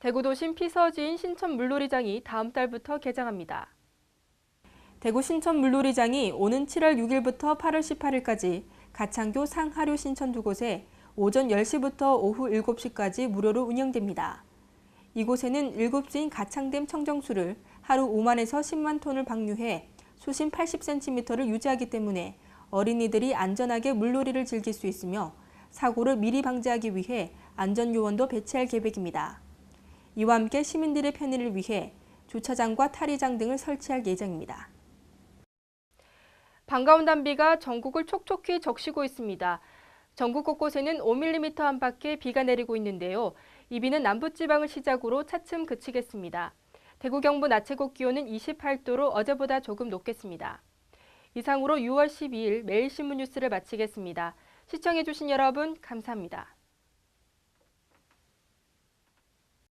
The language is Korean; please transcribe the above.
대구도심 피서지인 신천 물놀이장이 다음 달부터 개장합니다. 대구 신천 물놀이장이 오는 7월 6일부터 8월 18일까지 가창교 상하류 신천 두 곳에 오전 10시부터 오후 7시까지 무료로 운영됩니다. 이곳에는 7시인 가창댐 청정수를 하루 5만에서 10만 톤을 방류해 수심 80cm를 유지하기 때문에 어린이들이 안전하게 물놀이를 즐길 수 있으며 사고를 미리 방지하기 위해 안전요원도 배치할 계획입니다. 이와 함께 시민들의 편의를 위해 주차장과 탈의장 등을 설치할 예정입니다. 반가운 단비가 전국을 촉촉히 적시고 있습니다. 전국 곳곳에는 5mm 안팎의 비가 내리고 있는데요. 이 비는 남부지방을 시작으로 차츰 그치겠습니다. 대구 경북 낮 최고 기온은 28도로 어제보다 조금 높겠습니다. 이상으로 6월 12일 매일신문 뉴스를 마치겠습니다. 시청해주신 여러분 감사합니다.